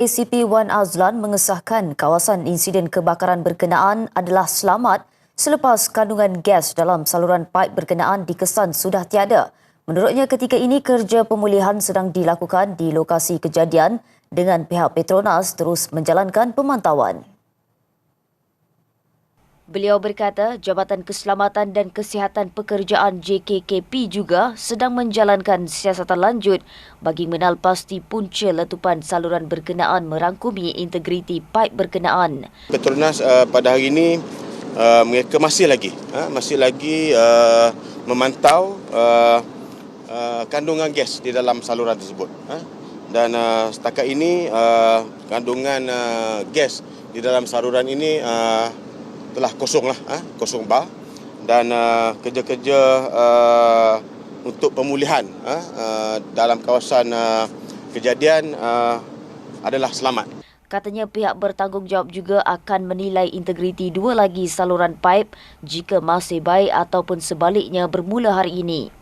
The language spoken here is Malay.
ACP Wan Azlan mengesahkan kawasan insiden kebakaran berkenaan adalah selamat selepas kandungan gas dalam saluran paip berkenaan dikesan sudah tiada. Menurutnya ketika ini kerja pemulihan sedang dilakukan di lokasi kejadian dengan pihak Petronas terus menjalankan pemantauan. Beliau berkata Jabatan Keselamatan dan Kesihatan Pekerjaan JKKP juga sedang menjalankan siasatan lanjut bagi menal pasti punca letupan saluran berkenaan merangkumi integriti paip berkenaan. Petronas uh, pada hari ini uh, mereka masih lagi uh, masih lagi uh, memantau uh, uh, kandungan gas di dalam saluran tersebut. Uh, dan uh, setakat ini uh, kandungan uh, gas di dalam saluran ini uh, telah kosong lah, ha? kosong bar dan uh, kerja-kerja uh, untuk pemulihan ha? uh, dalam kawasan uh, kejadian uh, adalah selamat. Katanya pihak bertanggungjawab juga akan menilai integriti dua lagi saluran paip jika masih baik ataupun sebaliknya bermula hari ini.